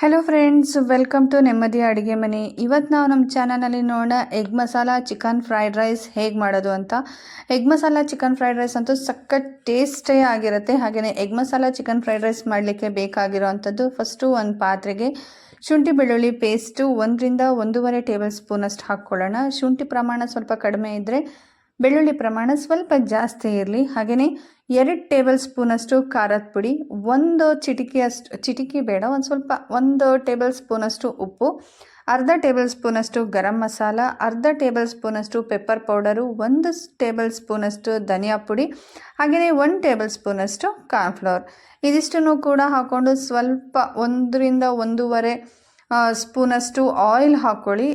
Hello friends welcome to ನೆಮ್ಮದಿ ಅಡುಗೆ ಮನೆ. ಇವತ್ತು ನಾವು ನಮ್ಮ ಚಾನಲಲ್ಲಿ ನೋಡೋಣ egg masala chicken fried rice ಹೇಗೆ ಮಾಡೋದು ಅಂತ. Egg masala chicken fried rice ಅಂತೂ ಸಖತ್ ಟೇಸ್ಟೇ ಆಗಿರುತ್ತೆ. ಹಾಗೆಯೇ egg masala chicken fried rice ಮಾಡಲಿಕ್ಕೆ ಬೇಕಾಗಿರೋ ಅಂಥದ್ದು ಫಸ್ಟು ಒಂದು ಪಾತ್ರೆಗೆ ಶುಂಠಿ ಬೆಳ್ಳುಳ್ಳಿ ಪೇಸ್ಟು ಒಂದರಿಂದ ಒಂದೂವರೆ ಟೇಬಲ್ ಸ್ಪೂನಷ್ಟು ಹಾಕ್ಕೊಳ್ಳೋಣ. ಶುಂಠಿ ಪ್ರಮಾಣ ಸ್ವಲ್ಪ ಕಡಿಮೆ ಇದ್ದರೆ ಬೆಳ್ಳುಳ್ಳಿ ಪ್ರಮಾಣ ಸ್ವಲ್ಪ ಜಾಸ್ತಿ ಇರಲಿ. ಹಾಗೆಯೇ ಎರಡು ಟೇಬಲ್ ಸ್ಪೂನಷ್ಟು ಖಾರದ ಪುಡಿ, ಒಂದು ಚಿಟಿಕೆಯಷ್ಟು ಚಿಟಿಕೆ ಬೇಡ, ಒಂದು ಸ್ವಲ್ಪ, ಒಂದು ಟೇಬಲ್ ಸ್ಪೂನಷ್ಟು ಉಪ್ಪು, ಅರ್ಧ ಟೇಬಲ್ ಸ್ಪೂನಷ್ಟು ಗರಂ ಮಸಾಲ, ಅರ್ಧ ಟೇಬಲ್ ಸ್ಪೂನಷ್ಟು ಪೆಪ್ಪರ್ ಪೌಡರು, ಒಂದು ಟೇಬಲ್ ಸ್ಪೂನಷ್ಟು ಧನಿಯಾ ಪುಡಿ, ಹಾಗೆಯೇ ಒಂದು ಟೇಬಲ್ ಸ್ಪೂನಷ್ಟು ಕಾರ್ನ್ಫ್ಲವರ್ ಇದಿಷ್ಟನ್ನು ಕೂಡ ಹಾಕ್ಕೊಂಡು ಸ್ವಲ್ಪ ಒಂದರಿಂದ ಒಂದೂವರೆ ಸ್ಪೂನಷ್ಟು ಆಯಿಲ್ ಹಾಕ್ಕೊಳ್ಳಿ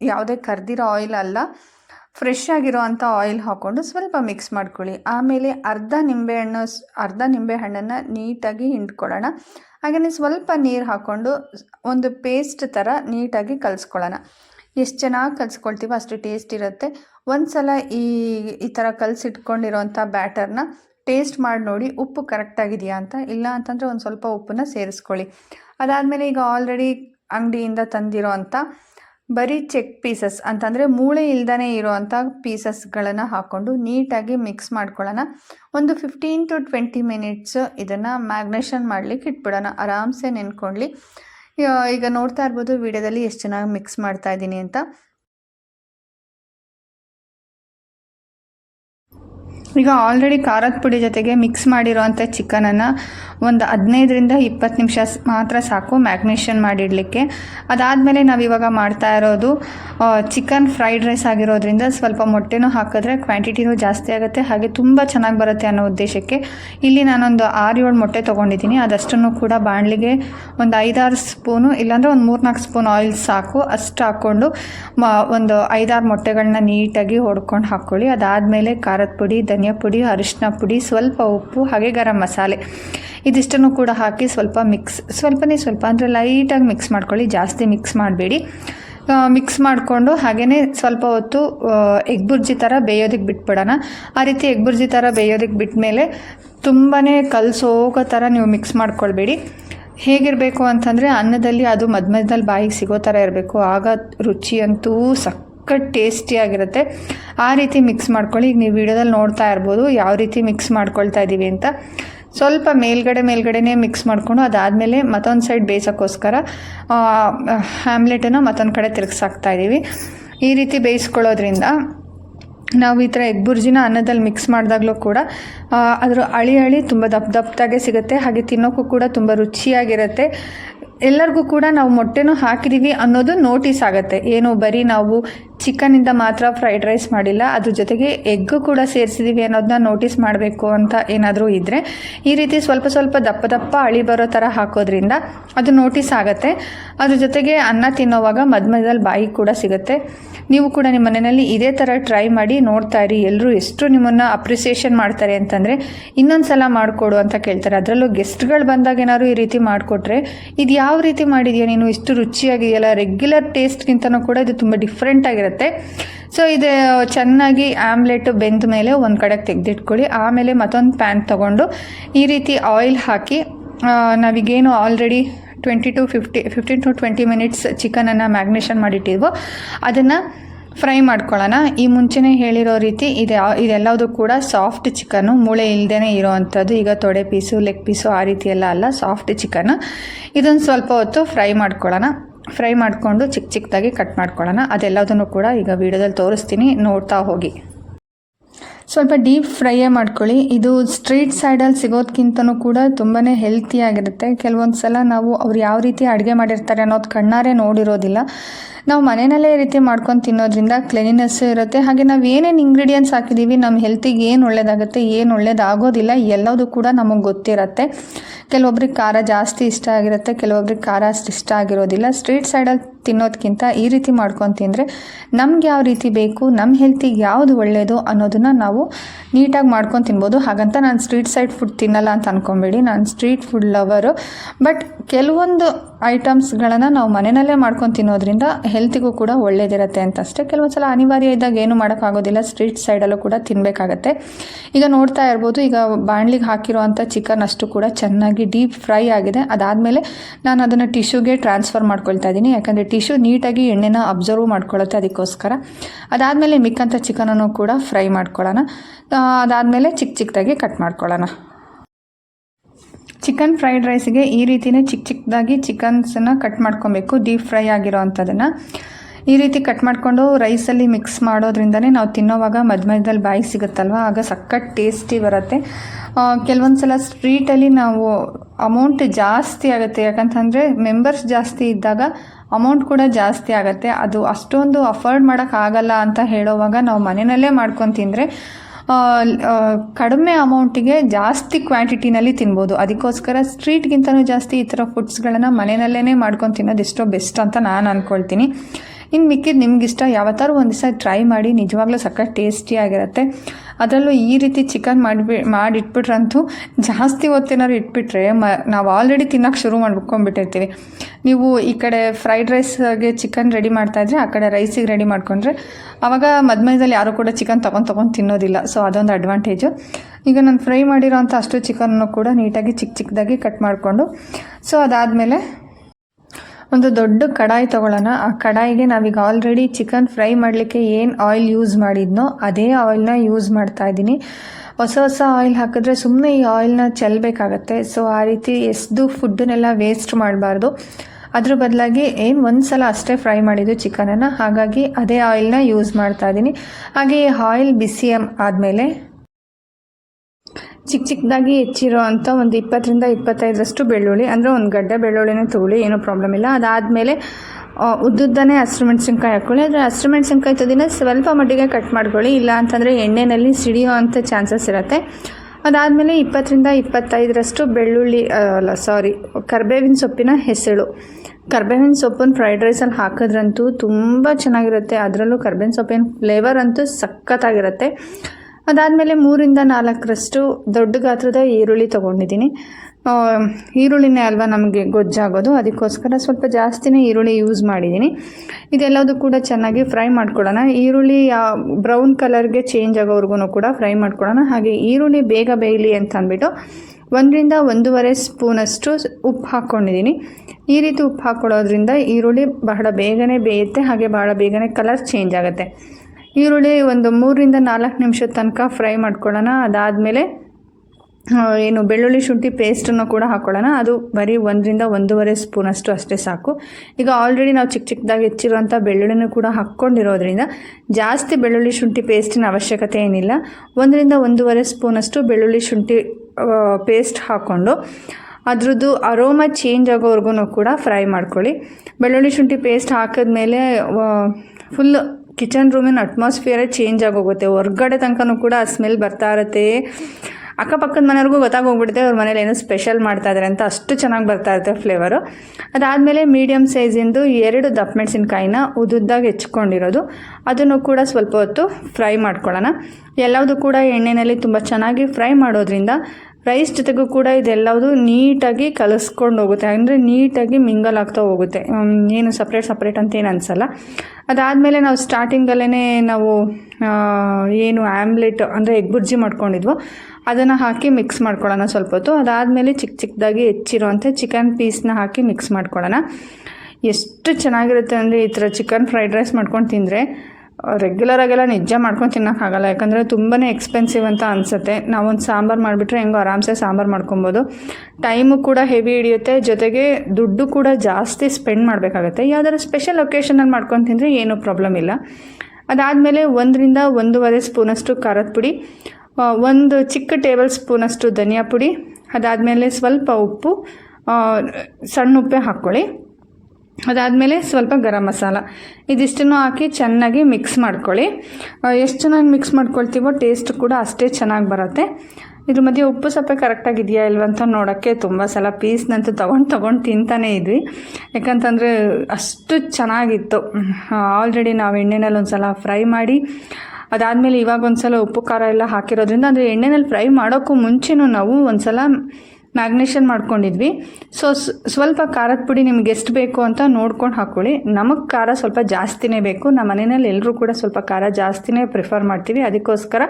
ಯಾವುದೇ ಕರ್ದಿರೋ ಆಯಿಲ್ ಅಲ್ಲ. ಫ್ರೆಶ್ ಆಗಿರೋ ಆಯಿಲ್ ಹಾಕ್ಕೊಂಡು ಸ್ವಲ್ಪ ಮಿಕ್ಸ್ ಮಾಡ್ಕೊಳ್ಳಿ. ಆಮೇಲೆ ಅರ್ಧ ನಿಂಬೆಹಣ್ಣು ಅರ್ಧ ನಿಂಬೆಹಣ್ಣನ್ನು ನೀಟಾಗಿ ಹಿಂಡ್ಕೊಳ್ಳೋಣ. ಹಾಗೆಯೇ ಸ್ವಲ್ಪ ನೀರು ಹಾಕ್ಕೊಂಡು ಒಂದು ಪೇಸ್ಟ್ ಥರ ನೀಟಾಗಿ ಕಲಿಸ್ಕೊಳ್ಳೋಣ. ಎಷ್ಟು ಚೆನ್ನಾಗಿ ಕಲಿಸ್ಕೊಳ್ತೀವೋ ಅಷ್ಟು ಟೇಸ್ಟ್ ಇರುತ್ತೆ. ಒಂದು ಸಲ ಈ ಈ ಥರ ಕಲಸಿಟ್ಕೊಂಡಿರೋಂಥ ಬ್ಯಾಟರ್ನ ಟೇಸ್ಟ್ ಮಾಡಿ ನೋಡಿ ಉಪ್ಪು ಕರೆಕ್ಟಾಗಿದೆಯಾ ಅಂತ. ಇಲ್ಲ ಅಂತಂದರೆ ಒಂದು ಸ್ವಲ್ಪ ಉಪ್ಪನ್ನ ಸೇರಿಸ್ಕೊಳ್ಳಿ. ಅದಾದಮೇಲೆ ಈಗ ಆಲ್ರೆಡಿ ಅಂಗಡಿಯಿಂದ ತಂದಿರೋ ಅಂಥ ಬರೀ ಚೆಕ್ ಪೀಸಸ್ ಅಂತಂದರೆ ಮೂಳೆ ಇಲ್ದೇ ಇರೋವಂಥ ಪೀಸಸ್ಗಳನ್ನು ಹಾಕ್ಕೊಂಡು ನೀಟಾಗಿ ಮಿಕ್ಸ್ ಮಾಡ್ಕೊಳ್ಳೋಣ. ಒಂದು ಫಿಫ್ಟೀನ್ ಟು ಟ್ವೆಂಟಿ ಮಿನಿಟ್ಸ್ ಇದನ್ನು ಮ್ಯಾಗ್ನೇಷನ್ ಮಾಡಲಿಕ್ಕೆ ಇಟ್ಬಿಡೋಣ. ಆರಾಮ್ಸೆ ನೆನ್ಕೊಳ್ಳಿ ಈಗ ನೋಡ್ತಾ ಇರ್ಬೋದು, ವಿಡಿಯೋದಲ್ಲಿ ಎಷ್ಟು ಚೆನ್ನಾಗಿ ಮಿಕ್ಸ್ ಮಾಡ್ತಾ ಇದ್ದೀನಿ ಅಂತ. ಈಗ ಆಲ್ರೆಡಿ ಖಾರದ ಪುಡಿ ಜೊತೆಗೆ ಮಿಕ್ಸ್ ಮಾಡಿರೋವಂಥ ಚಿಕನನ್ನು ಒಂದು ಹದಿನೈದರಿಂದ ಇಪ್ಪತ್ತು ನಿಮಿಷ ಮಾತ್ರ ಸಾಕು ಮ್ಯಾಗ್ನೇಷನ್ ಮಾಡಿಡಲಿಕ್ಕೆ. ಅದಾದಮೇಲೆ ನಾವು ಇವಾಗ ಮಾಡ್ತಾ ಇರೋದು ಚಿಕನ್ ಫ್ರೈಡ್ ರೈಸ್ ಆಗಿರೋದ್ರಿಂದ ಸ್ವಲ್ಪ ಮೊಟ್ಟೆನೂ ಹಾಕಿದ್ರೆ ಕ್ವಾಂಟಿಟಿನೂ ಜಾಸ್ತಿ ಆಗುತ್ತೆ. ಹಾಗೆ ತುಂಬ ಚೆನ್ನಾಗಿ ಬರುತ್ತೆ ಅನ್ನೋ ಉದ್ದೇಶಕ್ಕೆ ಇಲ್ಲಿ ನಾನೊಂದು ಆರು ಏಳು ಮೊಟ್ಟೆ ತೊಗೊಂಡಿದ್ದೀನಿ. ಅದಷ್ಟನ್ನು ಕೂಡ ಬಾಣಲಿಗೆ ಒಂದು ಐದಾರು ಸ್ಪೂನು, ಇಲ್ಲಾಂದರೆ ಒಂದು ಮೂರ್ನಾಲ್ಕು ಸ್ಪೂನ್ ಆಯಿಲ್ ಸಾಕು. ಅಷ್ಟು ಹಾಕ್ಕೊಂಡು ಒಂದು ಐದಾರು ಮೊಟ್ಟೆಗಳನ್ನ ನೀಟಾಗಿ ಹೊಡ್ಕೊಂಡು ಹಾಕ್ಕೊಳ್ಳಿ ಅದಾದಮೇಲೆ ಖಾರದ ಪುಡಿ ಪುಡಿ ಅರಿಶಿನ ಪುಡಿ, ಸ್ವಲ್ಪ ಉಪ್ಪು, ಹಾಗೆ ಗರಂ ಮಸಾಲೆ. ಇದಿಷ್ಟನ್ನು ಕೂಡ ಹಾಕಿ ಸ್ವಲ್ಪ ಮಿಕ್ಸ್ ಸ್ವಲ್ಪನೇ ಸ್ವಲ್ಪ, ಅಂದರೆ ಲೈಟಾಗಿ ಮಿಕ್ಸ್ ಮಾಡ್ಕೊಳ್ಳಿ, ಜಾಸ್ತಿ ಮಿಕ್ಸ್ ಮಾಡಬೇಡಿ. ಮಿಕ್ಸ್ ಮಾಡಿಕೊಂಡು ಹಾಗೆಯೇ ಸ್ವಲ್ಪ ಹೊತ್ತು ಎಗ್ ಬುರ್ಜಿ ಥರ ಬೇಯೋದಕ್ಕೆ ಬಿಟ್ಬಿಡೋಣ. ಆ ರೀತಿ ಎಗ್ ಬುರ್ಜಿ ಥರ ಬೇಯೋದಕ್ಕೆ ಬಿಟ್ಟ ತುಂಬಾ ಕಲಸೋಗೋ ಥರ ನೀವು ಮಿಕ್ಸ್ ಮಾಡ್ಕೊಳ್ಬೇಡಿ. ಹೇಗಿರಬೇಕು ಅಂತಂದರೆ ಅನ್ನದಲ್ಲಿ ಅದು ಮಧ್ಯ ಮಧ್ಯದಲ್ಲಿ ಬಾಯಿಗೆ ಸಿಗೋ ಥರ ಇರಬೇಕು. ಆಗ ರುಚಿ ಅಂತೂ ಸಕ್ ಸಖತ್ ಟೇಸ್ಟಿಯಾಗಿರುತ್ತೆ ಆ ರೀತಿ ಮಿಕ್ಸ್ ಮಾಡ್ಕೊಳ್ಳಿ. ಈಗ ನೀವು ವಿಡಿಯೋದಲ್ಲಿ ನೋಡ್ತಾ ಇರ್ಬೋದು ಯಾವ ರೀತಿ ಮಿಕ್ಸ್ ಮಾಡ್ಕೊಳ್ತಾ ಇದ್ದೀವಿ ಅಂತ. ಸ್ವಲ್ಪ ಮೇಲ್ಗಡೆ ಮೇಲ್ಗಡೆನೇ ಮಿಕ್ಸ್ ಮಾಡಿಕೊಂಡು ಅದಾದಮೇಲೆ ಮತ್ತೊಂದು ಸೈಡ್ ಬೇಯಿಸೋಕ್ಕೋಸ್ಕರ ಹ್ಯಾಮ್ಲೆಟನ್ನು ಮತ್ತೊಂದು ಕಡೆ ತಿರುಗಿಸಾಕ್ತಾ ಇದ್ದೀವಿ ಈ ರೀತಿ ಬೇಯಿಸ್ಕೊಳ್ಳೋದ್ರಿಂದ ನಾವು ಈ ಥರ ಎಗ್ ಬುರ್ಜಿನ ಅನ್ನದಲ್ಲಿ ಮಿಕ್ಸ್ ಮಾಡಿದಾಗಲೂ ಕೂಡ ಅದರ ಅಳಿ ಅಳಿ ತುಂಬ ದಪ್ಪ ದಪ್ಪದಾಗೆ ಸಿಗುತ್ತೆ. ಹಾಗೆ ತಿನ್ನೋಕ್ಕೂ ಕೂಡ ತುಂಬ ರುಚಿಯಾಗಿರುತ್ತೆ. ಎಲ್ಲರಿಗೂ ಕೂಡ ನಾವು ಮೊಟ್ಟೆನೂ ಹಾಕಿದ್ದೀವಿ ಅನ್ನೋದು ನೋಟಿಸ್ ಆಗುತ್ತೆ. ಏನು ಬರೀ ನಾವು ಚಿಕನಿಂದ ಮಾತ್ರ ಫ್ರೈಡ್ ರೈಸ್ ಮಾಡಿಲ್ಲ. ಅದ್ರ ಜೊತೆಗೆ ಎಗ್ಗು ಕೂಡ ಸೇರಿಸಿದ್ದೀವಿ ಅನ್ನೋದನ್ನ ನೋಟಿಸ್ ಮಾಡಬೇಕು ಅಂತ ಏನಾದರೂ ಇದ್ದರೆ ಈ ರೀತಿ ಸ್ವಲ್ಪ ಸ್ವಲ್ಪ ದಪ್ಪ ದಪ್ಪ ಅಳಿ ಬರೋ ಥರ ಹಾಕೋದ್ರಿಂದ ಅದು ನೋಟಿಸ್ ಆಗುತ್ತೆ. ಅದ್ರ ಜೊತೆಗೆ ಅನ್ನ ತಿನ್ನೋವಾಗ ಮಧ್ಯ ಮಧ್ಯದಲ್ಲಿ ಬಾಯಿ ಕೂಡ ಸಿಗುತ್ತೆ. ನೀವು ಕೂಡ ನಿಮ್ಮ ಮನೆಯಲ್ಲಿ ಇದೇ ಥರ ಟ್ರೈ ಮಾಡಿ ನೋಡ್ತಾ ಇರಿ. ಎಲ್ಲರೂ ಎಷ್ಟು ನಿಮ್ಮನ್ನು ಅಪ್ರಿಸಿಯೇಷನ್ ಮಾಡ್ತಾರೆ ಅಂತಂದರೆ ಇನ್ನೊಂದು ಸಲ ಮಾಡಿಕೊಡು ಅಂತ ಕೇಳ್ತಾರೆ. ಅದರಲ್ಲೂ ಗೆಸ್ಟ್ಗಳು ಬಂದಾಗ ಏನಾದ್ರು ಈ ರೀತಿ ಮಾಡಿಕೊಟ್ರೆ ಇದು ಯಾವ ರೀತಿ ಮಾಡಿದೆಯಾ ನೀನು? ಇಷ್ಟು ರುಚಿಯಾಗಿದೆಯಲ್ಲ. ರೆಗ್ಯುಲರ್ ಟೇಸ್ಟ್ಗಿಂತನೂ ಕೂಡ ಇದು ತುಂಬ ಡಿಫ್ರೆಂಟ್ ಆಗಿರುತ್ತೆ. ಸೊ ಇದು ಚೆನ್ನಾಗಿ ಆಮ್ಲೆಟು ಬೆಂದ ಮೇಲೆ ಒಂದು ಕಡೆಗೆ ತೆಗೆದಿಟ್ಕೊಳ್ಳಿ. ಆಮೇಲೆ ಮತ್ತೊಂದು ಪ್ಯಾನ್ ತೊಗೊಂಡು ಈ ರೀತಿ ಆಯಿಲ್ ಹಾಕಿ ನಾವೀಗೇನು already twenty to fifty, fifteen to twenty minutes ಚಿಕನನ್ನು marination ಮಾಡಿಟ್ಟಿದ್ವೋ, ಅದನ್ನು ಫ್ರೈ ಮಾಡ್ಕೊಳ್ಳೋಣ. ಈ ಮುಂಚೆನೇ ಹೇಳಿರೋ ರೀತಿ ಇದೆ, ಇದೆಲ್ಲದು ಕೂಡ ಸಾಫ್ಟ್ ಚಿಕನ್ನು ಮೂಳೆ ಇಲ್ಲದೇ ಇರೋ ಅಂಥದ್ದು ಈಗ ತೊಡೆ ಪೀಸು, ಲೆಗ್ ಪೀಸು ಆ ರೀತಿ ಎಲ್ಲ ಅಲ್ಲ, ಸಾಫ್ಟ್ ಚಿಕನ್. ಇದೊಂದು ಸ್ವಲ್ಪ ಹೊತ್ತು ಫ್ರೈ ಮಾಡ್ಕೊಳ್ಳೋಣ. ಫ್ರೈ ಮಾಡಿಕೊಂಡು ಚಿಕ್ಕ ಚಿಕ್ಕದಾಗಿ ಕಟ್ ಮಾಡ್ಕೊಳ್ಳೋಣ. ಅದೆಲ್ಲದನ್ನು ಕೂಡ ಈಗ ವೀಡಿಯೋದಲ್ಲಿ ತೋರಿಸ್ತೀನಿ. ನೋಡ್ತಾ ಹೋಗಿ. ಸ್ವಲ್ಪ ಡೀಪ್ ಫ್ರೈಯೇ ಮಾಡ್ಕೊಳ್ಳಿ. ಇದು ಸ್ಟ್ರೀಟ್ ಸೈಡಲ್ಲಿ ಸಿಗೋದಕ್ಕಿಂತನೂ ಕೂಡ ತುಂಬಾ ಹೆಲ್ತಿಯಾಗಿರುತ್ತೆ. ಕೆಲವೊಂದು ಸಲ ನಾವು ಅವ್ರು ಯಾವ ರೀತಿ ಅಡುಗೆ ಮಾಡಿರ್ತಾರೆ ಅನ್ನೋದು ಕಣ್ಣಾರೆ ನೋಡಿರೋದಿಲ್ಲ. ನಾವು ಮನೆಯಲ್ಲೇ ಈ ರೀತಿ ಮಾಡ್ಕೊಂಡು ತಿನ್ನೋದ್ರಿಂದ ಕ್ಲೀನಿನೆಸ್ಸು ಇರುತ್ತೆ. ಹಾಗೆ ನಾವು ಏನೇನು ಇಂಗ್ರೀಡಿಯೆಂಟ್ಸ್ ಹಾಕಿದ್ದೀವಿ ನಮ್ಮ ಹೆಲ್ತಿಗೆ ಏನು ಒಳ್ಳೇದಾಗುತ್ತೆ, ಏನು ಒಳ್ಳೇದಾಗೋದಿಲ್ಲ, ಎಲ್ಲದೂ ಕೂಡ ನಮಗೆ ಗೊತ್ತಿರುತ್ತೆ. ಕೆಲವೊಬ್ರಿಗೆ ಖಾರ ಜಾಸ್ತಿ ಇಷ್ಟ ಆಗಿರುತ್ತೆ, ಕೆಲವೊಬ್ರಿಗೆ ಖಾರ ಅಷ್ಟು ಇಷ್ಟ ಆಗಿರೋದಿಲ್ಲ. ಸ್ಟ್ರೀಟ್ ಸೈಡಲ್ಲಿ ತಿನ್ನೋದಕ್ಕಿಂತ ಈ ರೀತಿ ಮಾಡ್ಕೊಂಡು ತಿಂದರೆ ನಮ್ಗೆ ಯಾವ ರೀತಿ ಬೇಕು ನಮ್ಮ ಹೆಲ್ತಿಗೆ ಯಾವುದು ಒಳ್ಳೆಯದು ಅನ್ನೋದನ್ನು ನಾವು ನೀಟಾಗಿ ಮಾಡ್ಕೊಂಡು ತಿನ್ಬೋದು. ಹಾಗಂತ ನಾನು ಸ್ಟ್ರೀಟ್ ಸೈಡ್ ಫುಡ್ ತಿನ್ನಲ್ಲ ಅಂತ ಅಂದ್ಕೊಂಬೇಡಿ ನಾನು ಸ್ಟ್ರೀಟ್ ಫುಡ್ ಲವರು ಬಟ್ ಕೆಲವೊಂದು ಐಟಮ್ಸ್ಗಳನ್ನು ನಾವು ಮನೆಯಲ್ಲೇ ಮಾಡ್ಕೊಂಡು ತಿನ್ನೋದ್ರಿಂದ ಹೆಲ್ತಿಗೂ ಕೂಡ ಒಳ್ಳೇದಿರುತ್ತೆ ಅಂತ ಅಷ್ಟೇ ಕೆಲವೊಂದು ಸಲ ಅನಿವಾರ್ಯ ಇದ್ದಾಗ ಏನು ಮಾಡೋಕ್ಕಾಗೋದಿಲ್ಲ ಸ್ಟ್ರೀಟ್ ಸೈಡಲ್ಲೂ ಕೂಡ ತಿನ್ನಬೇಕಾಗತ್ತೆ ಈಗ ನೋಡ್ತಾ ಇರ್ಬೋದು, ಈಗ ಬಾಣಲಿಗೆ ಹಾಕಿರೋ ಅಂಥ ಚಿಕನ್ ಅಷ್ಟು ಕೂಡ ಚೆನ್ನಾಗಿ ಡೀಪ್ ಫ್ರೈ ಆಗಿದೆ. ಅದಾದಮೇಲೆ ನಾನು ಅದನ್ನು ಟಿಶ್ಯೂಗೆ ಟ್ರಾನ್ಸ್ಫರ್ ಮಾಡ್ಕೊಳ್ತಾ ಇದ್ದೀನಿ. ಯಾಕಂದರೆ ಟಿಶ್ಯೂ ನೀಟಾಗಿ ಎಣ್ಣೆನ ಅಬ್ಸರ್ವ್ ಮಾಡ್ಕೊಳ್ಳುತ್ತೆ ಅದಕ್ಕೋಸ್ಕರ. ಅದಾದಮೇಲೆ ಮಿಕ್ಕಂಥ ಚಿಕನನ್ನು ಕೂಡ ಫ್ರೈ ಮಾಡ್ಕೊಳ್ಳೋಣ. ಅದಾದಮೇಲೆ ಚಿಕ್ಕ ಚಿಕ್ಕದಾಗಿ ಕಟ್ ಮಾಡ್ಕೊಳ್ಳೋಣ. ಚಿಕನ್ ಫ್ರೈಡ್ ರೈಸ್ಗೆ ಈ ರೀತಿಯೇ ಚಿಕ್ಕ ಚಿಕ್ಕದಾಗಿ ಚಿಕನ್ಸನ್ನ ಕಟ್ ಮಾಡ್ಕೊಬೇಕು. ಡೀಪ್ ಫ್ರೈ ಆಗಿರೋ ಅಂಥದ್ದನ್ನು ಈ ರೀತಿ ಕಟ್ ಮಾಡಿಕೊಂಡು ರೈಸಲ್ಲಿ ಮಿಕ್ಸ್ ಮಾಡೋದ್ರಿಂದನೇ ನಾವು ತಿನ್ನೋವಾಗ ಮಧ್ಯ ಮಧ್ಯದಲ್ಲಿ ಬಾಯಿ ಸಿಗುತ್ತಲ್ವ? ಆಗ ಸಖತ್ ಟೇಸ್ಟಿ ಬರುತ್ತೆ. ಕೆಲವೊಂದು ಸಲ ಸ್ಟ್ರೀಟಲ್ಲಿ ನಾವು ಅಮೌಂಟ್ ಜಾಸ್ತಿ ಆಗುತ್ತೆ. ಯಾಕಂತಂದರೆ ಮೆಂಬರ್ಸ್ ಜಾಸ್ತಿ ಇದ್ದಾಗ ಅಮೌಂಟ್ ಕೂಡ ಜಾಸ್ತಿ ಆಗುತ್ತೆ. ಅದು ಅಷ್ಟೊಂದು ಅಫೋರ್ಡ್ ಮಾಡೋಕ್ಕಾಗಲ್ಲ ಅಂತ ಹೇಳೋವಾಗ ನಾವು ಮನೆಯಲ್ಲೇ ಮಾಡ್ಕೊಂಡು ತಿಂದರೆ ಕಡಿಮೆ ಅಮೌಂಟಿಗೆ ಜಾಸ್ತಿ ಕ್ವಾಂಟಿಟಿನಲ್ಲಿ ತಿನ್ಬೋದು. ಅದಕ್ಕೋಸ್ಕರ ಸ್ಟ್ರೀಟ್ಗಿಂತಲೂ ಜಾಸ್ತಿ ಈ ಥರ ಫುಡ್ಸ್ಗಳನ್ನು ಮನೆಯಲ್ಲೇ ಮಾಡ್ಕೊಂಡು ತಿನ್ನೋದು ಎಷ್ಟೋ ಬೆಸ್ಟ್ ಅಂತ ನಾನು ಅಂದ್ಕೊಳ್ತೀನಿ ಇನ್ನು ಮಿಕ್ಕಿದ್ದು ನಿಮಗಿಷ್ಟ ಯಾವತ್ತಾರು ಒಂದು ದಿವಸ ಟ್ರೈ ಮಾಡಿ ನಿಜವಾಗ್ಲೂ ಸಖತ್ ಟೇಸ್ಟಿಯಾಗಿರುತ್ತೆ ಅದರಲ್ಲೂ ಈ ರೀತಿ ಚಿಕನ್ ಮಾಡಿಬಿ, ಮಾಡಿಟ್ಬಿಟ್ರಂತೂ ಜಾಸ್ತಿ ಹೊತ್ತೇನಾದ್ರು ಇಟ್ಬಿಟ್ರೆ ಮ, ನಾವು ಆಲ್ರೆಡಿ ತಿನ್ನೋಕೆ ಶುರು ಮಾಡ್ಕೊಂಡ್ಬಿಟ್ಟಿರ್ತೀವಿ. ನೀವು ಈ ಕಡೆ ಫ್ರೈಡ್ ರೈಸ್ಗೆ ಚಿಕನ್ ರೆಡಿ ಮಾಡ್ತಾಯಿದ್ರೆ ಆ ಕಡೆ ರೈಸಿಗೆ ರೆಡಿ ಮಾಡ್ಕೊಂಡ್ರೆ ಆವಾಗ ಮಧ್ಯದಲ್ಲಿ ಯಾರೂ ಕೂಡ ಚಿಕನ್ ತೊಗೊಂಡು ತೊಗೊಂಡು ತಿನ್ನೋದಿಲ್ಲ. ಸೊ ಅದೊಂದು ಅಡ್ವಾಂಟೇಜು ಈಗ ನಾನು ಫ್ರೈ ಮಾಡಿರೋ ಅಷ್ಟು ಚಿಕನ್ನು ಕೂಡ ನೀಟಾಗಿ ಚಿಕ್ಕ ಚಿಕ್ಕದಾಗಿ ಕಟ್ ಮಾಡಿಕೊಂಡು ಸೊ ಅದಾದಮೇಲೆ ಒಂದು ದೊಡ್ಡ ಕಡಾಯಿ ತಗೊಳ್ಳೋಣ. ಆ ಕಡಾಯಿಗೆ ನಾವೀಗ ಆಲ್ರೆಡಿ ಚಿಕನ್ ಫ್ರೈ ಮಾಡಲಿಕ್ಕೆ ಏನು ಆಯಿಲ್ ಯೂಸ್ ಮಾಡಿದ್ನೋ ಅದೇ ಆಯಿಲ್ನ ಯೂಸ್ ಮಾಡ್ತಾ ಇದ್ದೀನಿ. ಹೊಸ ಹೊಸ ಆಯಿಲ್ ಹಾಕಿದ್ರೆ ಸುಮ್ಮನೆ ಈ ಆಯಿಲ್ನ ಚೆಲ್ಲಬೇಕಾಗತ್ತೆ ಸೊ ಆ ರೀತಿ ಎಷ್ಟು ಫುಡ್ಡನ್ನೆಲ್ಲ ವೇಸ್ಟ್ ಮಾಡಬಾರ್ದು. ಅದ್ರ ಬದಲಾಗಿ ಏನು ಒಂದು ಸಲ ಅಷ್ಟೇ ಫ್ರೈ ಮಾಡಿದ್ದು ಚಿಕನನ್ನು ಹಾಗಾಗಿ ಅದೇ ಆಯಿಲ್ನ ಯೂಸ್ ಮಾಡ್ತಾ ಇದ್ದೀನಿ. ಹಾಗೆ ಆಯಿಲ್ ಬಿಸಿ ಆದಮೇಲೆ ಚಿಕ್ಕ ಚಿಕ್ಕದಾಗಿ ಹೆಚ್ಚಿರೋ ಅಂಥ ಒಂದು ಇಪ್ಪತ್ತರಿಂದ ಇಪ್ಪತ್ತೈದರಷ್ಟು ಬೆಳ್ಳುಳ್ಳಿ, ಅಂದರೆ ಒಂದು ಗಡ್ಡೆ ಬೆಳ್ಳುಳ್ಳಿನೇ ತೊಗೊಳ್ಳಿ, ಏನೂ ಪ್ರಾಬ್ಲಮ್ ಇಲ್ಲ. ಅದಾದಮೇಲೆ ಉದ್ದುದ್ದನೇ ಹಸಿರು ಮೆಣಸಿನ್ಕಾಯಿ ಹಾಕ್ಕೊಳ್ಳಿ ಆದರೆ ಹಸಿರು ಮೆಣಸಿನ್ಕಾಯಿ ತುದಿನ ಸ್ವಲ್ಪ ಮಟ್ಟಿಗೆ ಕಟ್ ಮಾಡ್ಕೊಳ್ಳಿ. ಇಲ್ಲ ಅಂತಂದರೆ ಎಣ್ಣೆಯಲ್ಲಿ ಸಿಡಿಯೋ ಚಾನ್ಸಸ್ ಇರುತ್ತೆ. ಅದಾದಮೇಲೆ ಇಪ್ಪತ್ತರಿಂದ ಇಪ್ಪತ್ತೈದರಷ್ಟು ಬೆಳ್ಳುಳ್ಳಿ ಅಲ್ಲ ಸಾರಿ ಕರ್ಬೇವಿನ ಸೊಪ್ಪಿನ ಹೆಸಳು. ಕರ್ಬೇವಿನ ಸೊಪ್ಪನ್ನು ಫ್ರೈಡ್ ರೈಸಲ್ಲಿ ಹಾಕಿದ್ರಂತೂ ತುಂಬ ಚೆನ್ನಾಗಿರುತ್ತೆ. ಅದರಲ್ಲೂ ಕರ್ಬೇವಿನ ಸೊಪ್ಪಿನ ಫ್ಲೇವರ್ ಅಂತೂ ಸಖತ್ತಾಗಿರುತ್ತೆ. ಅದಾದಮೇಲೆ ಮೂರಿಂದ ನಾಲ್ಕರಷ್ಟು ದೊಡ್ಡ ಗಾತ್ರದ ಈರುಳ್ಳಿ ತೊಗೊಂಡಿದ್ದೀನಿ. ಈರುಳ್ಳಿನೇ ಅಲ್ವಾ ನಮಗೆ ಗೊಜ್ಜಾಗೋದು. ಅದಕ್ಕೋಸ್ಕರ ಸ್ವಲ್ಪ ಜಾಸ್ತಿನೇ ಈರುಳ್ಳಿ ಯೂಸ್ ಮಾಡಿದ್ದೀನಿ. ಇದೆಲ್ಲದೂ ಕೂಡ ಚೆನ್ನಾಗಿ ಫ್ರೈ ಮಾಡ್ಕೊಳ್ಳೋಣ. ಈರುಳ್ಳಿ ಬ್ರೌನ್ ಕಲರ್ಗೆ ಚೇಂಜ್ ಆಗೋವರೆಗೂ ಕೂಡ ಫ್ರೈ ಮಾಡ್ಕೊಳ್ಳೋಣ. ಹಾಗೆ ಈರುಳ್ಳಿ ಬೇಗ ಬೇಯಲಿ ಅಂತ ಅಂದ್ಬಿಟ್ಟು ಒಂದರಿಂದ ಒಂದೂವರೆ ಸ್ಪೂನಷ್ಟು ಉಪ್ಪು ಹಾಕ್ಕೊಂಡಿದ್ದೀನಿ. ಈ ರೀತಿ ಉಪ್ಪು ಹಾಕ್ಕೊಳ್ಳೋದ್ರಿಂದ ಈರುಳ್ಳಿ ಬಹಳ ಬೇಗನೆ ಬೇಯುತ್ತೆ, ಹಾಗೆ ಬಹಳ ಬೇಗನೆ ಕಲರ್ ಚೇಂಜ್ ಆಗುತ್ತೆ. ಈರುಳ್ಳಿ ಒಂದು ಮೂರರಿಂದ ನಾಲ್ಕು ನಿಮಿಷದ ತನಕ ಫ್ರೈ ಮಾಡ್ಕೊಳ್ಳೋಣ. ಅದಾದಮೇಲೆ ಏನು ಬೆಳ್ಳುಳ್ಳಿ ಶುಂಠಿ ಪೇಸ್ಟನ್ನು ಕೂಡ ಹಾಕ್ಕೊಳ್ಳೋಣ ಅದು ಬರೀ ಒಂದರಿಂದ ಒಂದೂವರೆ ಸ್ಪೂನಷ್ಟು ಅಷ್ಟೇ ಸಾಕು. ಈಗ ಆಲ್ರೆಡಿ ನಾವು ಚಿಕ್ಕ ಚಿಕ್ಕದಾಗಿ ಹೆಚ್ಚಿರುವಂಥ ಬೆಳ್ಳುಳ್ಳಿನೂ ಕೂಡ ಹಾಕ್ಕೊಂಡಿರೋದ್ರಿಂದ ಜಾಸ್ತಿ ಬೆಳ್ಳುಳ್ಳಿ ಶುಂಠಿ ಪೇಸ್ಟಿನ ಅವಶ್ಯಕತೆ ಏನಿಲ್ಲ. ಒಂದರಿಂದ ಒಂದೂವರೆ ಸ್ಪೂನಷ್ಟು ಬೆಳ್ಳುಳ್ಳಿ ಶುಂಠಿ ಪೇಸ್ಟ್ ಹಾಕ್ಕೊಂಡು ಅದರದ್ದು ಅರೋಮ ಚೇಂಜ್ ಆಗೋವರೆಗೂ ಕೂಡ ಫ್ರೈ ಮಾಡ್ಕೊಳ್ಳಿ. ಬೆಳ್ಳುಳ್ಳಿ ಶುಂಠಿ ಪೇಸ್ಟ್ ಹಾಕಿದ್ಮೇಲೆ ಫುಲ್ ಕಿಚನ್ ರೂಮಿನ ಅಟ್ಮಾಸ್ಫಿಯರೇ ಚೇಂಜ್ ಆಗೋಗುತ್ತೆ. ಹೊರ್ಗಡೆ ತನಕನೂ ಕೂಡ ಆ ಸ್ಮೆಲ್ ಬರ್ತಾ ಇರುತ್ತೆ. ಅಕ್ಕಪಕ್ಕದ ಮನೆಯವ್ರಿಗೂ ಗೊತ್ತಾಗೋಗ್ಬಿಡುತ್ತೆ, ಅವ್ರ ಮನೇಲಿ ಏನೋ ಸ್ಪೆಷಲ್ ಮಾಡ್ತಾ ಇದ್ದಾರೆ ಅಂತ ಅಷ್ಟು ಚೆನ್ನಾಗಿ ಬರ್ತಾ ಇರುತ್ತೆ ಫ್ಲೇವರು ಅದಾದಮೇಲೆ ಮೀಡಿಯಮ್ ಸೈಜಿಂದು ಎರಡು ದಪ್ಪ ಮೆಣಸಿನ್ಕಾಯಿನ ಉದುದ್ದಾಗಿ ಹೆಚ್ಕೊಂಡಿರೋದು. ಅದನ್ನು ಕೂಡ ಸ್ವಲ್ಪ ಹೊತ್ತು ಫ್ರೈ ಮಾಡ್ಕೊಳ್ಳೋಣ. ಎಲ್ಲವುದು ಕೂಡ ಎಣ್ಣೆಯಲ್ಲಿ ತುಂಬ ಚೆನ್ನಾಗಿ ಫ್ರೈ ಮಾಡೋದ್ರಿಂದ ರೈಸ್ ಜೊತೆಗೂ ಕೂಡ ಇದೆಲ್ಲವುದು ನೀಟಾಗಿ ಕಲಿಸ್ಕೊಂಡು ಹೋಗುತ್ತೆ. ಅಂದರೆ ನೀಟಾಗಿ ಮಿಂಗಲ್ ಆಗ್ತಾ ಹೋಗುತ್ತೆ. ಏನು ಸಪ್ರೇಟ್ ಸಪ್ರೇಟ್ ಅಂತ ಏನು ಅನಿಸಲ್ಲ. ಅದಾದಮೇಲೆ ನಾವು ಸ್ಟಾರ್ಟಿಂಗಲ್ಲೇ ನಾವು ಏನು ಆಮ್ಲೆಟ್ ಅಂದರೆ ಎಗ್ ಬುರ್ಜಿ ಮಾಡ್ಕೊಂಡಿದ್ವು. ಅದನ್ನು ಹಾಕಿ ಮಿಕ್ಸ್ ಮಾಡ್ಕೊಳ್ಳೋಣ ಸ್ವಲ್ಪ ಹೊತ್ತು. ಅದಾದಮೇಲೆ ಚಿಕ್ಕ ಚಿಕ್ಕದಾಗಿ ಹೆಚ್ಚಿರೋಂಥ ಚಿಕನ್ ಪೀಸ್ನ ಹಾಕಿ ಮಿಕ್ಸ್ ಮಾಡ್ಕೊಳ್ಳೋಣ. ಎಷ್ಟು ಚೆನ್ನಾಗಿರುತ್ತೆ ಅಂದರೆ ಈ ಥರ ಚಿಕನ್ ಫ್ರೈಡ್ ರೈಸ್ ಮಾಡ್ಕೊಂಡು ತಿಂದರೆ ರೆಗ್ಯುಲರಾಗೆಲ್ಲ ನಿಜ ಮಾಡ್ಕೊಂಡು ತಿನ್ನೋಕ್ಕಾಗಲ್ಲ ಯಾಕಂದರೆ ತುಂಬಾ ಎಕ್ಸ್ಪೆನ್ಸಿವ್ ಅಂತ ಅನಿಸುತ್ತೆ. ನಾವೊಂದು ಸಾಂಬಾರು ಮಾಡಿಬಿಟ್ರೆ ಹೆಂಗೋ ಆರಾಮ್ಸೆ ಸಾಂಬಾರು ಮಾಡ್ಕೊಬೋದು. ಟೈಮು ಕೂಡ ಹೆವಿ ಹಿಡಿಯುತ್ತೆ. ಜೊತೆಗೆ ದುಡ್ಡು ಕೂಡ ಜಾಸ್ತಿ ಸ್ಪೆಂಡ್ ಮಾಡಬೇಕಾಗತ್ತೆ. ಯಾವ್ದಾದ್ರು ಸ್ಪೆಷಲ್ ಒಕೇಶನಲ್ಲಿ ಮಾಡ್ಕೊಂಡು ತಿಂದರೆ ಏನೂ ಪ್ರಾಬ್ಲಮ್ ಇಲ್ಲ. ಅದಾದಮೇಲೆ ಒಂದರಿಂದ ಒಂದೂವರೆ ಸ್ಪೂನಷ್ಟು ಖಾರದ ಪುಡಿ ಒಂದು ಚಿಕ್ಕ ಟೇಬಲ್ ಸ್ಪೂನಷ್ಟು ಧನಿಯಾ ಪುಡಿ, ಅದಾದಮೇಲೆ ಸ್ವಲ್ಪ ಉಪ್ಪು ಸಣ್ಣ ಉಪ್ಪೆ ಹಾಕ್ಕೊಳ್ಳಿ. ಅದಾದಮೇಲೆ ಸ್ವಲ್ಪ ಗರಂ ಮಸಾಲ. ಇದಿಷ್ಟನ್ನು ಹಾಕಿ ಚೆನ್ನಾಗಿ ಮಿಕ್ಸ್ ಮಾಡ್ಕೊಳ್ಳಿ. ಎಷ್ಟು ಚೆನ್ನಾಗಿ ಮಿಕ್ಸ್ ಮಾಡ್ಕೊಳ್ತೀವೋ ಟೇಸ್ಟ್ ಕೂಡ ಅಷ್ಟೇ ಚೆನ್ನಾಗಿ ಬರುತ್ತೆ. ಇದ್ರ ಮಧ್ಯೆ ಉಪ್ಪು ಸಪ್ಪೆ ಕರೆಕ್ಟಾಗಿದೆಯಾ ಇಲ್ವಂತ ನೋಡೋಕ್ಕೆ ತುಂಬ ಸಲ ಪೀಸ್ನಂತೂ ತೊಗೊಂಡು ತೊಗೊಂಡು ತಿಂತಾನೇ ಇದ್ವಿ. ಯಾಕಂತಂದರೆ ಅಷ್ಟು ಚೆನ್ನಾಗಿತ್ತು. ಆಲ್ರೆಡಿ ನಾವು ಎಣ್ಣೆನಲ್ಲಿ ಒಂದು ಸಲ ಫ್ರೈ ಮಾಡಿ, ಅದಾದಮೇಲೆ ಇವಾಗ ಒಂದು ಸಲ ಉಪ್ಪು ಖಾರ ಎಲ್ಲ ಹಾಕಿರೋದ್ರಿಂದ, ಅಂದರೆ ಎಣ್ಣೆನಲ್ಲಿ ಫ್ರೈ ಮಾಡೋಕ್ಕೂ ಮುಂಚೆನೂ ನಾವು ಒಂದು ಸಲ ಮ್ಯಾಗ್ನೇಷನ್ ಮಾಡ್ಕೊಂಡಿದ್ವಿ. ಸೊ, ಸ್ವಲ್ಪ ಖಾರದ ಪುಡಿ ನಿಮ್ಗೆ ಎಷ್ಟು ಬೇಕು ಅಂತ ನೋಡ್ಕೊಂಡು ಹಾಕ್ಕೊಳ್ಳಿ ನಮಗೆ ಖಾರ ಸ್ವಲ್ಪ ಜಾಸ್ತಿನೇ ಬೇಕು. ನಮ್ಮ ಮನೆಯಲ್ಲಿ ಎಲ್ಲರೂ ಕೂಡ ಸ್ವಲ್ಪ ಖಾರ ಜಾಸ್ತಿನೇ ಪ್ರಿಫರ್ ಮಾಡ್ತೀವಿ. ಅದಕ್ಕೋಸ್ಕರ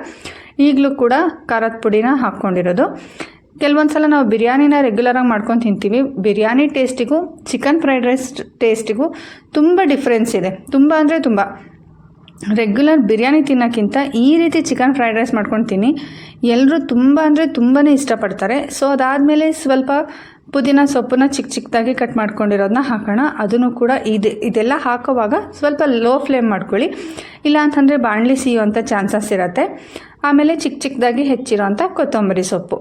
ಈಗಲೂ ಕೂಡ ಖಾರದ ಪುಡಿನ ಹಾಕ್ಕೊಂಡಿರೋದು ಕೆಲವೊಂದು ಸಲ ನಾವು ಬಿರಿಯಾನಿನ ರೆಗ್ಯುಲರಾಗಿ ಮಾಡ್ಕೊಂಡು ತಿಂತೀವಿ. ಬಿರಿಯಾನಿ ಟೇಸ್ಟಿಗೂ ಚಿಕನ್ ಫ್ರೈಡ್ ರೈಸ್ ಟೇಸ್ಟಿಗೂ ತುಂಬ ಡಿಫ್ರೆನ್ಸ್ ಇದೆ. ತುಂಬ ಅಂದರೆ ತುಂಬ. ರೆಗ್ಯುಲರ್ ಬಿರಿಯಾನಿ ತಿನ್ನೋಕ್ಕಿಂತ ಈ ರೀತಿ ಚಿಕನ್ ಫ್ರೈಡ್ ರೈಸ್ ಮಾಡ್ಕೊಂಡು ತಿನ್ನಿ ಎಲ್ಲರೂ ತುಂಬ ಅಂದರೆ ತುಂಬಾ ಇಷ್ಟಪಡ್ತಾರೆ. ಸೊ ಅದಾದಮೇಲೆ ಸ್ವಲ್ಪ ಪುದೀನ ಸೊಪ್ಪನ್ನ ಚಿಕ್ಕ ಚಿಕ್ಕದಾಗಿ ಕಟ್ ಮಾಡ್ಕೊಂಡಿರೋದನ್ನ ಹಾಕೋಣ. ಅದನ್ನು ಕೂಡ ಇದು, ಇದೆಲ್ಲ ಹಾಕೋವಾಗ ಸ್ವಲ್ಪ ಲೋ ಫ್ಲೇಮ್ ಮಾಡ್ಕೊಳ್ಳಿ. ಇಲ್ಲ ಅಂತಂದರೆ ಬಾಣಲಿ ಸಿಯುವಂಥ ಚಾನ್ಸಸ್ ಇರುತ್ತೆ. ಆಮೇಲೆ ಚಿಕ್ಕ ಚಿಕ್ಕದಾಗಿ ಹೆಚ್ಚಿರೋವಂಥ ಕೊತ್ತಂಬರಿ ಸೊಪ್ಪು.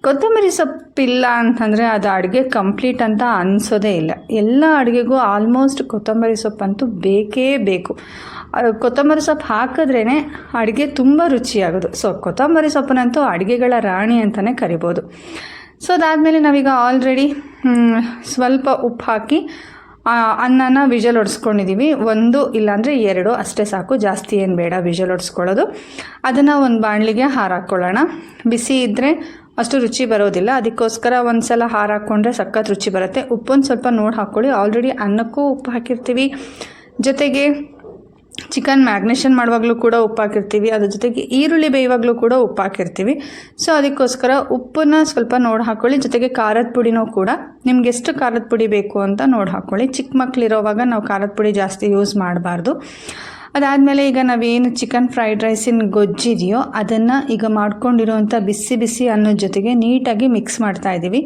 ಕೊತ್ತಂಬರಿ ಸೊಪ್ಪಿಲ್ಲ ಅಂತಂದರೆ ಅದು ಅಡುಗೆ ಕಂಪ್ಲೀಟ್ ಅಂತ ಅನಿಸೋದೇ ಇಲ್ಲ. ಎಲ್ಲ ಅಡುಗೆಗೂ ಆಲ್ಮೋಸ್ಟ್ ಕೊತ್ತಂಬರಿ ಸೊಪ್ಪಂತೂ ಬೇಕೇ ಬೇಕು. ಕೊತ್ತಂಬರಿ ಸೊಪ್ಪು ಹಾಕಿದ್ರೇ ಅಡುಗೆ ತುಂಬ ರುಚಿಯಾಗೋದು. ಸೊ ಕೊತ್ತಂಬರಿ ಸೊಪ್ಪನ್ನಂತೂ ಅಡುಗೆಗಳ ರಾಣಿ ಅಂತಲೇ ಕರಿಬೋದು. ಸೊ ಅದಾದಮೇಲೆ ನಾವೀಗ ಆಲ್ರೆಡಿ ಸ್ವಲ್ಪ ಉಪ್ಪು ಹಾಕಿ ಅನ್ನನ ವಿಜಲ್ ಹೊಡ್ಸ್ಕೊಂಡಿದ್ದೀವಿ ಒಂದು ಇಲ್ಲಾಂದರೆ ಎರಡು, ಅಷ್ಟೇ ಸಾಕು. ಜಾಸ್ತಿ ಏನು ಬೇಡ, ವಿಜಲ್ ಹೊಡ್ಸ್ಕೊಳ್ಳೋದು ಅದನ್ನು ಒಂದು ಬಾಣಲಿಗೆ ಹಾರಾಕ್ಕೊಳ್ಳೋಣ ಬಿಸಿ ಇದ್ದರೆ ಅಷ್ಟು ರುಚಿ ಬರೋದಿಲ್ಲ. ಅದಕ್ಕೋಸ್ಕರ ಒಂದು ಸಲ ಹಾರಾಕ್ಕೊಂಡ್ರೆ ಸಖತ್ ರುಚಿ ಬರುತ್ತೆ. ಉಪ್ಪೊಂದು ಸ್ವಲ್ಪ ನೋಡಿ ಹಾಕ್ಕೊಳ್ಳಿ ಆಲ್ರೆಡಿ ಅನ್ನಕ್ಕೂ ಉಪ್ಪು ಹಾಕಿರ್ತೀವಿ. ಜೊತೆಗೆ ಚಿಕನ್ ಮ್ಯಾಗ್ನೇಷನ್ ಮಾಡುವಾಗಲೂ ಕೂಡ ಉಪ್ಪು ಹಾಕಿರ್ತೀವಿ ಅದ್ರ ಜೊತೆಗೆ ಈರುಳ್ಳಿ ಬೇಯುವಾಗಲೂ ಕೂಡ ಉಪ್ಪು ಹಾಕಿರ್ತೀವಿ ಸೊ, ಅದಕ್ಕೋಸ್ಕರ ಉಪ್ಪನ್ನು ಸ್ವಲ್ಪ ನೋಡಿ ಹಾಕ್ಕೊಳ್ಳಿ ಜೊತೆಗೆ ಖಾರದ ಪುಡಿನೂ ಕೂಡ ನಿಮ್ಗೆ ಎಷ್ಟು ಖಾರದ ಪುಡಿ ಬೇಕು ಅಂತ ನೋಡಿ ಹಾಕ್ಕೊಳ್ಳಿ ಚಿಕ್ಕ ಮಕ್ಕಳಿರೋವಾಗ ನಾವು ಖಾರದ ಪುಡಿ ಜಾಸ್ತಿ ಯೂಸ್ ಮಾಡಬಾರ್ದು. ಅದಾದಮೇಲೆ ಈಗ ನಾವೇನು ಚಿಕನ್ ಫ್ರೈಡ್ ರೈಸಿನ ಗೊಜ್ಜಿದೆಯೋ ಅದನ್ನು ಈಗ ಮಾಡ್ಕೊಂಡಿರೋವಂಥ ಬಿಸಿ ಬಿಸಿ ಅನ್ನೋ ಜೊತೆಗೆ ನೀಟಾಗಿ ಮಿಕ್ಸ್ ಮಾಡ್ತಾ ಇದ್ದೀವಿ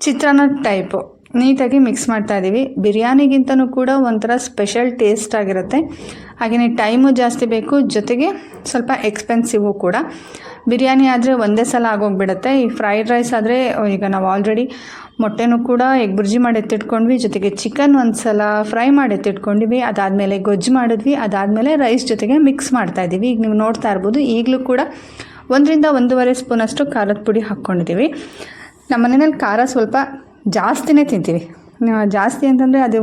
ಚಿತ್ರಾನ್ನ ಟೈಪು. ನೀಟಾಗಿ ಮಿಕ್ಸ್ ಮಾಡ್ತಾ ಇದ್ದೀವಿ ಬಿರಿಯಾನಿಗಿಂತನೂ ಕೂಡ ಒಂಥರ ಸ್ಪೆಷಲ್ ಟೇಸ್ಟ್ ಆಗಿರುತ್ತೆ. ಹಾಗೆಯೇ ಟೈಮು ಜಾಸ್ತಿ ಬೇಕು, ಜೊತೆಗೆ ಸ್ವಲ್ಪ ಎಕ್ಸ್ಪೆನ್ಸಿವು ಕೂಡ. ಬಿರಿಯಾನಿ ಆದರೆ ಒಂದೇ ಸಲ ಆಗೋಗ್ಬಿಡುತ್ತೆ. ಈ ಫ್ರೈಡ್ ರೈಸ್ ಆದರೆ ಈಗ ನಾವು ಆಲ್ರೆಡಿ ಮೊಟ್ಟೆನೂ ಕೂಡ ಎಗ್ ಬುರ್ಜಿ ಮಾಡಿ ಎತ್ತಿಟ್ಕೊಂಡ್ವಿ, ಜೊತೆಗೆ ಚಿಕನ್ ಒಂದು ಸಲ ಫ್ರೈ ಮಾಡಿ ಎತ್ತಿಟ್ಕೊಂಡಿವಿ ಅದಾದಮೇಲೆ ಗೊಜ್ಜು ಮಾಡಿದ್ವಿ. ಅದಾದಮೇಲೆ ರೈಸ್ ಜೊತೆಗೆ ಮಿಕ್ಸ್ ಮಾಡ್ತಾ ಇದ್ದೀವಿ ಈಗ ನೀವು ನೋಡ್ತಾ ಇರ್ಬೋದು, ಈಗಲೂ ಕೂಡ ಒಂದರಿಂದ ಒಂದೂವರೆ ಸ್ಪೂನಷ್ಟು ಖಾರದ ಪುಡಿ ಹಾಕ್ಕೊಂಡಿದ್ದೀವಿ ನಮ್ಮ ಮನೆಯಲ್ಲಿ ಖಾರ ಸ್ವಲ್ಪ ಜಾಸ್ತಿನೇ ತಿಂತೀವಿ. ಜಾಸ್ತಿ ಅಂತಂದರೆ ಅದು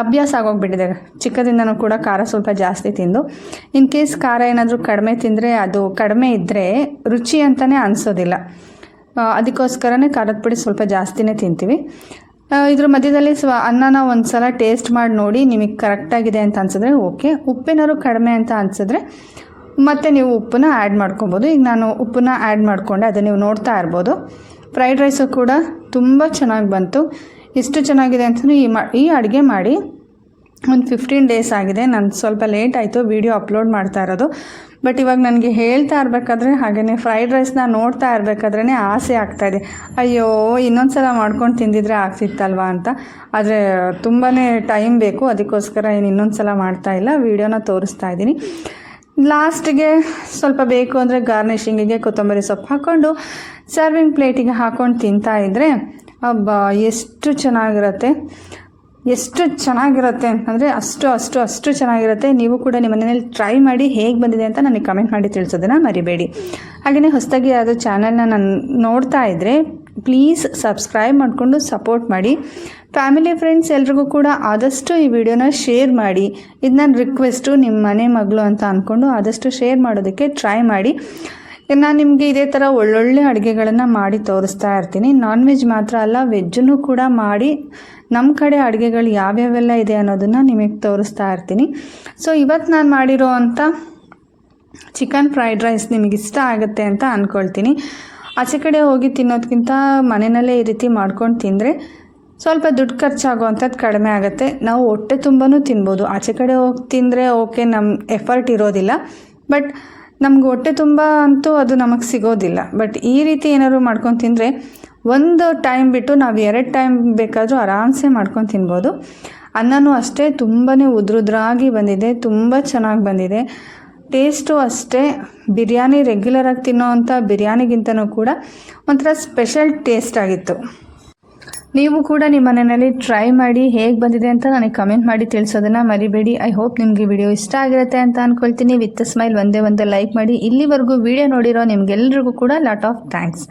ಅಭ್ಯಾಸ ಆಗೋಗ್ಬಿಟ್ಟಿದೆ. ಚಿಕ್ಕದಿಂದನೂ ಕೂಡ ಖಾರ ಸ್ವಲ್ಪ ಜಾಸ್ತಿ ತಿಂದು, ಇನ್ ಕೇಸ್ ಖಾರ ಏನಾದರೂ ಕಡಿಮೆ ತಿಂದರೆ ಅದು ಕಡಿಮೆ ಇದ್ದರೆ ರುಚಿ ಅಂತಲೇ ಅನಿಸೋದಿಲ್ಲ. ಅದಕ್ಕೋಸ್ಕರನೇ ಖಾರದ ಪುಡಿ ಸ್ವಲ್ಪ ಜಾಸ್ತಿನೇ ತಿಂತೀವಿ. ಇದ್ರ ಮಧ್ಯದಲ್ಲಿ ಸ್ವ ಅನ್ನನ ಒಂದು ಸಲ ಟೇಸ್ಟ್ ಮಾಡಿ ನೋಡಿ ನಿಮಗೆ ಕರೆಕ್ಟಾಗಿದೆ ಅಂತ ಅನ್ಸಿದ್ರೆ ಓಕೆ. ಉಪ್ಪೇನಾದ್ರು ಕಡಿಮೆ ಅಂತ ಅನಿಸಿದ್ರೆ ಮತ್ತು ನೀವು ಉಪ್ಪನ್ನ ಆ್ಯಡ್ ಮಾಡ್ಕೊಬೋದು. ಈಗ ನಾನು ಉಪ್ಪನ್ನ ಆ್ಯಡ್ ಮಾಡಿಕೊಂಡೆ ಅದನ್ನು ನೀವು ನೋಡ್ತಾ ಇರ್ಬೋದು. ಫ್ರೈಡ್ ರೈಸು ಕೂಡ ತುಂಬ ಚೆನ್ನಾಗಿ ಬಂತು. ಎಷ್ಟು ಚೆನ್ನಾಗಿದೆ ಅಂತಲೂ ಈ ಮಾ ಈ ಅಡುಗೆ ಮಾಡಿ ಒಂದು ಫಿಫ್ಟೀನ್ ಡೇಸ್ ಆಗಿದೆ. ನಾನು ಸ್ವಲ್ಪ ಲೇಟ್ ಆಯಿತು ವೀಡಿಯೋ ಅಪ್ಲೋಡ್ ಮಾಡ್ತಾ ಇರೋದು. ಬಟ್ ಇವಾಗ ನನಗೆ ಹೇಳ್ತಾ ಇರಬೇಕಾದ್ರೆ ಹಾಗೆಯೇ ಫ್ರೈಡ್ ರೈಸ್ನ ನೋಡ್ತಾ ಇರಬೇಕಾದ್ರೇ ಆಸೆ ಆಗ್ತಾಯಿದೆ ಅಯ್ಯೋ ಇನ್ನೊಂದು ಸಲ ಮಾಡ್ಕೊಂಡು ತಿಂದಿದ್ರೆ ಆಗ್ತಿತ್ತಲ್ವಾ ಅಂತ. ಆದರೆ ತುಂಬಾ ಟೈಮ್ ಬೇಕು. ಅದಕ್ಕೋಸ್ಕರ ಏನು ಇನ್ನೊಂದು ಸಲ ಮಾಡ್ತಾ ಇಲ್ಲ. ವೀಡಿಯೋನ ತೋರಿಸ್ತಾ ಇದ್ದೀನಿ. ಲಾಸ್ಟಿಗೆ ಸ್ವಲ್ಪ ಬೇಕು ಅಂದರೆ ಗಾರ್ನಿಷಿಂಗಿಗೆ ಕೊತ್ತಂಬರಿ ಸೊಪ್ಪು ಹಾಕ್ಕೊಂಡು ಸರ್ವಿಂಗ್ ಪ್ಲೇಟಿಗೆ ಹಾಕ್ಕೊಂಡು ತಿಂತಾ ಇದ್ದರೆ ಅಬ್ಬಾ, ಎಷ್ಟು ಚೆನ್ನಾಗಿರುತ್ತೆ. ಎಷ್ಟು ಚೆನ್ನಾಗಿರುತ್ತೆ ಅಂತಂದರೆ ಅಷ್ಟು ಅಷ್ಟು ಅಷ್ಟು ಚೆನ್ನಾಗಿರುತ್ತೆ. ನೀವು ಕೂಡ ನಿಮ್ಮ ಮನೆಯಲ್ಲಿ ಟ್ರೈ ಮಾಡಿ ಹೇಗೆ ಬಂದಿದೆ ಅಂತ ನನಗೆ ಕಮೆಂಟ್ ಮಾಡಿ ತಿಳಿಸೋದನ್ನು ಮರಿಬೇಡಿ. ಹಾಗೆಯೇ ಹೊಸದಾಗಿ ಯಾವುದೋ ಚಾನಲ್ನ ನಾನು ನೋಡ್ತಾ ಇದ್ದರೆ ಪ್ಲೀಸ್ ಸಬ್ಸ್ಕ್ರೈಬ್ ಮಾಡಿಕೊಂಡು ಸಪೋರ್ಟ್ ಮಾಡಿ. ಫ್ಯಾಮಿಲಿ ಫ್ರೆಂಡ್ಸ್ ಎಲ್ರಿಗೂ ಕೂಡ ಆದಷ್ಟು ಈ ವಿಡಿಯೋನ ಶೇರ್ ಮಾಡಿ. ಇದು ನನ್ನ ರಿಕ್ವೆಸ್ಟು ನಿಮ್ಮ ಮನೆ ಮಗಳು ಅಂತ ಅಂದ್ಕೊಂಡು ಆದಷ್ಟು ಶೇರ್ ಮಾಡೋದಕ್ಕೆ ಟ್ರೈ ಮಾಡಿ. ನಾನು ನಿಮಗೆ ಇದೇ ಥರ ಒಳ್ಳೊಳ್ಳೆ ಅಡುಗೆಗಳನ್ನು ಮಾಡಿ ತೋರಿಸ್ತಾ ಇರ್ತೀನಿ. ನಾನ್ ವೆಜ್ ಮಾತ್ರ ಅಲ್ಲ ವೆಜ್ಜನ್ನು ಕೂಡ ಮಾಡಿ. ನಮ್ಮ ಕಡೆ ಅಡುಗೆಗಳು ಯಾವ್ಯಾವೆಲ್ಲ ಇದೆ ಅನ್ನೋದನ್ನು ನಿಮಗೆ ತೋರಿಸ್ತಾ ಇರ್ತೀನಿ. ಸೊ ಇವತ್ತು ನಾನು ಮಾಡಿರೋ ಚಿಕನ್ ಫ್ರೈಡ್ ರೈಸ್ ನಿಮಗೆ ಇಷ್ಟ ಆಗುತ್ತೆ ಅಂತ ಅಂದ್ಕೊಳ್ತೀನಿ ಆಚೆ ಕಡೆ ಹೋಗಿ ತಿನ್ನೋದಕ್ಕಿಂತ ಮನೆಯಲ್ಲೇ ಈ ರೀತಿ ಮಾಡ್ಕೊಂಡು ತಿಂದರೆ ಸ್ವಲ್ಪ ದುಡ್ಡು ಖರ್ಚಾಗುವಂಥದ್ದು ಕಡಿಮೆ ಆಗುತ್ತೆ. ನಾವು ಹೊಟ್ಟೆ ತುಂಬನೂ ತಿನ್ಬೋದು. ಆಚೆ ಕಡೆ ಹೋಗಿ ತಿಂದರೆ ಓಕೆ ನಮ್ಮ ಎಫರ್ಟ್ ಇರೋದಿಲ್ಲ. ಬಟ್ ನಮ್ಗೆ ಹೊಟ್ಟೆ ತುಂಬ ಅಂತೂ ಅದು ನಮಗೆ ಸಿಗೋದಿಲ್ಲ. ಬಟ್ ಈ ರೀತಿ ಏನಾದ್ರು ಮಾಡ್ಕೊಂಡು ತಿಂದರೆ ಒಂದು ಟೈಮ್ ಬಿಟ್ಟು ನಾವು ಎರಡು ಟೈಮ್ ಬೇಕಾದರೂ ಆರಾಮ್ಸೆ ಮಾಡ್ಕೊಂಡು ತಿನ್ಬೋದು. ಅನ್ನನೂ ಅಷ್ಟೇ ತುಂಬಾ ಉದ್ರುದ್ರಾಗಿ ಬಂದಿದೆ. ತುಂಬ ಚೆನ್ನಾಗಿ ಬಂದಿದೆ. ಟೇಸ್ಟು ಅಷ್ಟೇ. ಬಿರಿಯಾನಿ ರೆಗ್ಯುಲರಾಗಿ ತಿನ್ನೋವಂಥ ಬಿರಿಯಾನಿಗಿಂತನೂ ಕೂಡ ಒಂಥರ ಸ್ಪೆಷಲ್ ಟೇಸ್ಟ್ ಆಗಿತ್ತು. ನೀವು ಕೂಡ ನಿಮ್ಮ ಮನೆಯಲ್ಲಿ ಟ್ರೈ ಮಾಡಿ ಹೇಗೆ ಬಂದಿದೆ ಅಂತ ನನಗೆ ಕಮೆಂಟ್ ಮಾಡಿ ತಿಳಿಸೋದನ್ನು ಮರಿಬೇಡಿ. ಐ ಹೋಪ್ ನಿಮಗೆ ವಿಡಿಯೋ ಇಷ್ಟ ಆಗಿರುತ್ತೆ ಅಂತ ಅಂದ್ಕೊಳ್ತೀನಿ ವಿತ್ ಸ್ಮೈಲ್ ಒಂದೇ ಒಂದೇ ಲೈಕ್ ಮಾಡಿ. ಇಲ್ಲಿವರೆಗೂ ವಿಡಿಯೋ ನೋಡಿರೋ ನಿಮಗೆಲ್ಲರಿಗೂ ಕೂಡ ಲಾಟ್ ಆಫ್ ಥ್ಯಾಂಕ್ಸ್